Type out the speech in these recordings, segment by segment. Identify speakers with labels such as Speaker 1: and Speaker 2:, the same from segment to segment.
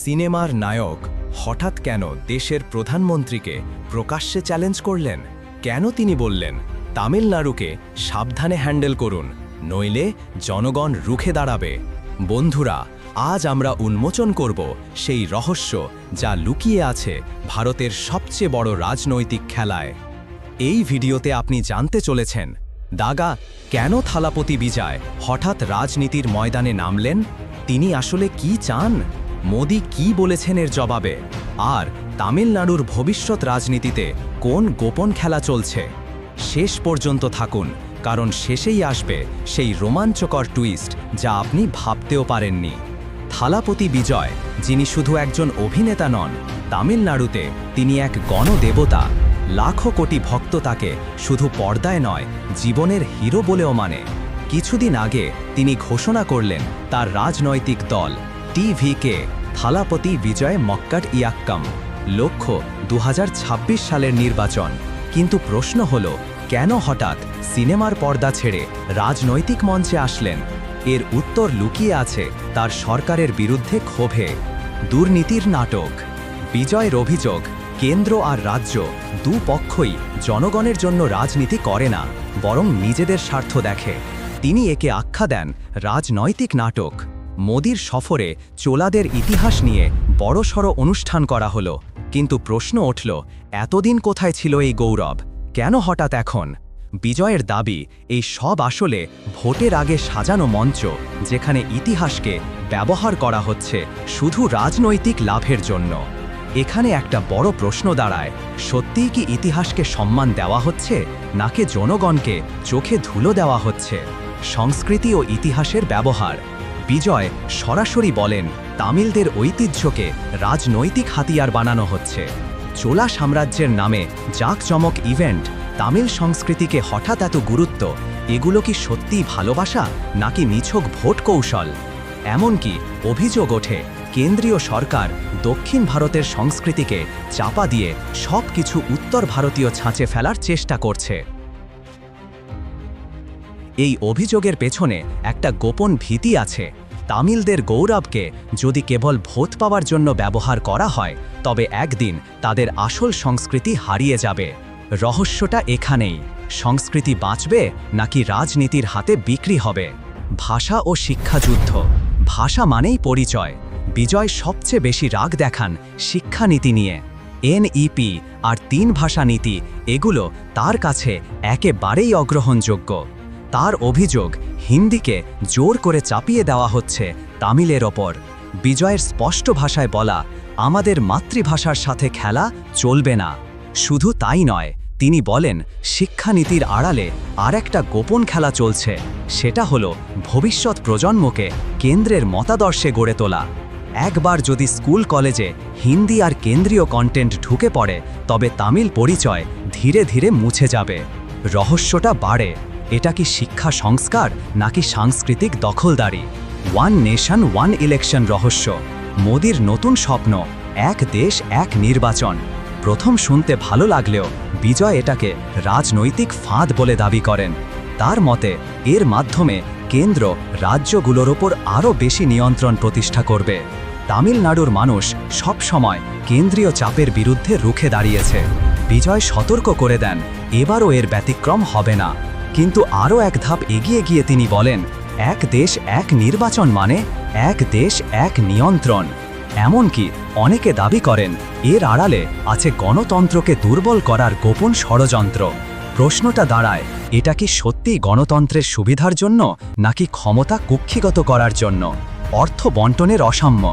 Speaker 1: সিনেমার নায়ক হঠাৎ কেন দেশের প্রধানমন্ত্রীকে প্রকাশ্যে চ্যালেঞ্জ করলেন? কেন তিনি বললেন, তামিলনাড়ুকে সাবধানে হ্যান্ডেল করুন, নইলে জনগণ রুখে দাঁড়াবে বন্ধুরা, আজ আমরা উন্মোচন করব সেই রহস্য যা লুকিয়ে আছে ভারতের সবচেয়ে বড় রাজনৈতিক খেলায়। এই ভিডিওতে আপনি জানতে চলেছেন, দাগা, কেন থালাপতি বিজয় হঠাৎ রাজনীতির ময়দানে নামলেন? তিনি আসলে কি চান? মোদি কি বলেছেন এর জবাবে? আর তামিলনাড়ুর ভবিষ্যৎ রাজনীতিতে কোন গোপন খেলা চলছে? শেষ পর্যন্ত থাকুন, কারণ শেষেই আসবে সেই রোমাঞ্চকর টুইস্ট যা আপনি ভাবতেও পারেননি। থালাপতি বিজয়, যিনি শুধু একজন অভিনেতা নন, তামিলনাড়ুতে তিনি এক গণদেবতা। লাখো কোটি ভক্ত তাকে শুধু পর্দায় নয়, জীবনের হিরো বলেও মানে। কিছুদিন আগে তিনি ঘোষণা করলেন তার রাজনৈতিক দল। টিভিকে থালাপতি বিজয় মক্কাট ইয়াক্কাম। লক্ষ্য দু হাজার ছাব্বিশ সালের নির্বাচন। কিন্তু প্রশ্ন হল, কেন হঠাৎ সিনেমার পর্দা ছেড়ে রাজনৈতিক মঞ্চে আসলেন? এর উত্তর লুকিয়ে আছে তার সরকারের বিরুদ্ধে ক্ষোভে। দুর্নীতির নাটক। বিজয়ের অভিযোগ, কেন্দ্র আর রাজ্য দুপক্ষই জনগণের জন্য রাজনীতি করে না, বরং নিজেদের স্বার্থ দেখে। তিনি একে আখ্যা দেন, রাজনৈতিক নাটক। মোদির সফরে চোলাদের ইতিহাস নিয়ে বড়সড় অনুষ্ঠান করা হলো। কিন্তু প্রশ্ন উঠল, এতদিন কোথায় ছিল এই গৌরব? কেন হঠাৎ এখন? বিজয়ের দাবি, এই সব আসলে ভোটের আগে সাজানো মঞ্চ, যেখানে ইতিহাসকে ব্যবহার করা হচ্ছে শুধু রাজনৈতিক লাভের জন্য। এখানে একটা বড় প্রশ্ন দাঁড়ায়, সত্যিই কি ইতিহাসকে সম্মান দেওয়া হচ্ছে, নাকি জনগণকে চোখে ধুলো দেওয়া হচ্ছে? সংস্কৃতি ও ইতিহাসের ব্যবহার বিজয় সরাসরি বলেন, তামিলদের ঐতিহ্যকে রাজনৈতিক হাতিয়ার বানানো হচ্ছে। চোলা সাম্রাজ্যের নামে জাঁকজমক ইভেন্ট তামিল সংস্কৃতিকে হঠাৎ এত গুরুত্ব, এগুলো কি সত্যিই ভালোবাসা নাকি নিছক ভোট কৌশল? এমনকি অভিযোগ ওঠে, কেন্দ্রীয় সরকার দক্ষিণ ভারতের সংস্কৃতিকে চাপা দিয়ে সব কিছু উত্তর ভারতীয় ছাঁচে ফেলার চেষ্টা করছে। এই অভিযোগের পেছনে একটা গোপন ভীতি আছে। তামিলদের গৌরবকে যদি কেবল ভোট পাওয়ার জন্য ব্যবহার করা হয়, তবে একদিন তাদের আসল সংস্কৃতি হারিয়ে যাবে। রহস্যটা এখানেই। সংস্কৃতি বাঁচবে নাকি রাজনীতির হাতে বিক্রি হবে? ভাষা ও শিক্ষাযুদ্ধ ভাষা মানেই পরিচয়। বিজয় সবচেয়ে বেশি রাগ দেখান শিক্ষানীতি নিয়ে। এনইপি আর তিন ভাষা নীতি এগুলো তার কাছে একেবারেই অগ্রহণযোগ্য। তার অভিযোগ হিন্দিকে জোর করে চাপিয়ে দেওয়া হচ্ছে তামিলের ওপর। বিজয়ের স্পষ্ট ভাষায় বলা, আমাদের মাতৃভাষার সাথে খেলা চলবে না। শুধু তাই নয়, তিনি বলেন, শিক্ষানীতির আড়ালে আর একটা গোপন খেলা চলছে। সেটা হলো ভবিষ্যৎ প্রজন্মকে কেন্দ্রের মতাদর্শে গড়ে তোলা। একবার যদি স্কুল কলেজে হিন্দি আর কেন্দ্রীয় কন্টেন্ট ঢুকে পড়ে, তবে তামিল পরিচয় ধীরে ধীরে মুছে যাবে। রহস্যটা বাড়ে। এটা কি শিক্ষা সংস্কার নাকি সাংস্কৃতিক দখলদারি? ওয়ান নেশন ওয়ান ইলেকশন রহস্য। মোদির নতুন স্বপ্ন, এক দেশ, এক নির্বাচন। প্রথম শুনতে ভালো লাগলেও বিজয় এটাকে রাজনৈতিক ফাঁদ বলে দাবি করেন। তার মতে, এর মাধ্যমে কেন্দ্র রাজ্যগুলোর ওপর আরও বেশি নিয়ন্ত্রণ প্রতিষ্ঠা করবে। তামিলনাড়ুর মানুষ সব সময় কেন্দ্রীয় চাপের বিরুদ্ধে রুখে দাঁড়িয়েছে। বিজয় সতর্ক করে দেন, এবারও এর ব্যতিক্রম হবে না। কিন্তু আরও এক ধাপ এগিয়ে গিয়ে তিনি বলেন, এক দেশ এক নির্বাচন মানে এক দেশ এক নিয়ন্ত্রণ। এমনকি অনেকে দাবি করেন, এর আড়ালে আছে গণতন্ত্রকে দুর্বল করার গোপন ষড়যন্ত্র। প্রশ্নটা দাঁড়ায়, এটা কি সত্যিই গণতন্ত্রের সুবিধার জন্য, নাকি ক্ষমতা কুক্ষিগত করার জন্য? অর্থ বন্টনের অসাম্য।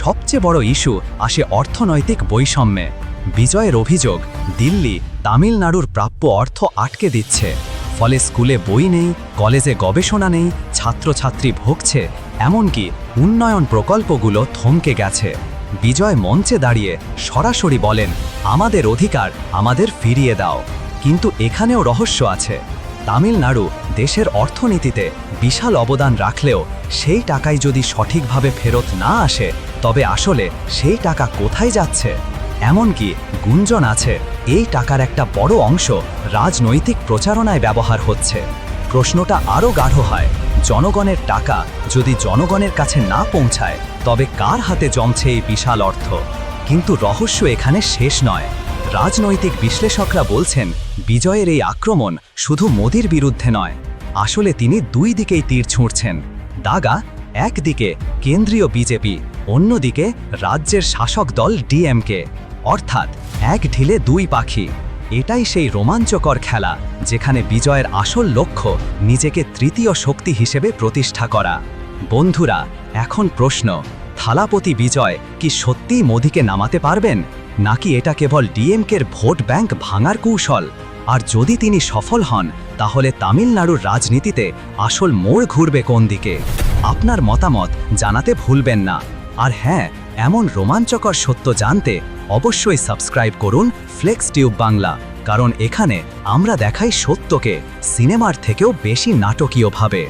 Speaker 1: সবচেয়ে বড় ইস্যু আসে অর্থনৈতিক বৈষম্যে। বিজয়ের অভিযোগ, দিল্লি তামিলনাড়ুর প্রাপ্য অর্থ আটকে দিচ্ছে। ফলে স্কুলে বই নেই, কলেজে গবেষণা নেই, ছাত্রছাত্রী ভুগছে, এমনকি উন্নয়ন প্রকল্পগুলো থমকে গেছে। বিজয় মঞ্চে দাঁড়িয়ে সরাসরি বলেন, আমাদের অধিকার আমাদের ফিরিয়ে দাও। কিন্তু এখানেও রহস্য আছে। তামিলনাড়ু দেশের অর্থনীতিতে বিশাল অবদান রাখলেও সেই টাকাই যদি সঠিকভাবে ফেরত না আসে, তবে আসলে সেই টাকা কোথায় যাচ্ছে? এমনকি গুঞ্জন আছে এই টাকার একটা বড় অংশ রাজনৈতিক প্রচারণায় ব্যবহার হচ্ছে। প্রশ্নটা আরও গাঢ় হয়, জনগণের টাকা যদি জনগণের কাছে না পৌঁছায়, তবে কার হাতে জমছে এই বিশাল অর্থ? কিন্তু রহস্য এখানে শেষ নয়। রাজনৈতিক বিশ্লেষকরা বলছেন, বিজয়ের এই আক্রমণ শুধু মোদির বিরুদ্ধে নয়, আসলে তিনি দুই দিকেই তীর ছুঁড়ছেন। দাগা, একদিকে কেন্দ্রীয় বিজেপি, অন্যদিকে রাজ্যের শাসক দল ডিএমকে। অর্থাৎ এক ঢিলে দুই পাখি। এটাই সেই রোমাঞ্চকর খেলা, যেখানে বিজয়ের আসল লক্ষ্য নিজেকে তৃতীয় শক্তি হিসেবে প্রতিষ্ঠা করা। বন্ধুরা, এখন প্রশ্ন, থালাপতি বিজয় কি সত্যিই মোদিকে নামাতে পারবেন? নাকি এটা কেবল ডিএমকের ভোট ব্যাংক ভাঙার কৌশল? আর যদি তিনি সফল হন, তাহলে তামিলনাড়ুর রাজনীতিতে আসল মোড় ঘুরবে কোন দিকে? আপনার মতামত জানাতে ভুলবেন না। আর হ্যাঁ এমন রোমাঞ্চকর সত্য জানতে অবশ্যই সাবস্ক্রাইব করুন ফ্লেক্স টিউব বাংলা, কারণ এখানে আমরা দেখাই সত্যকে, সিনেমার থেকেও বেশি নাটকীয়ভাবে।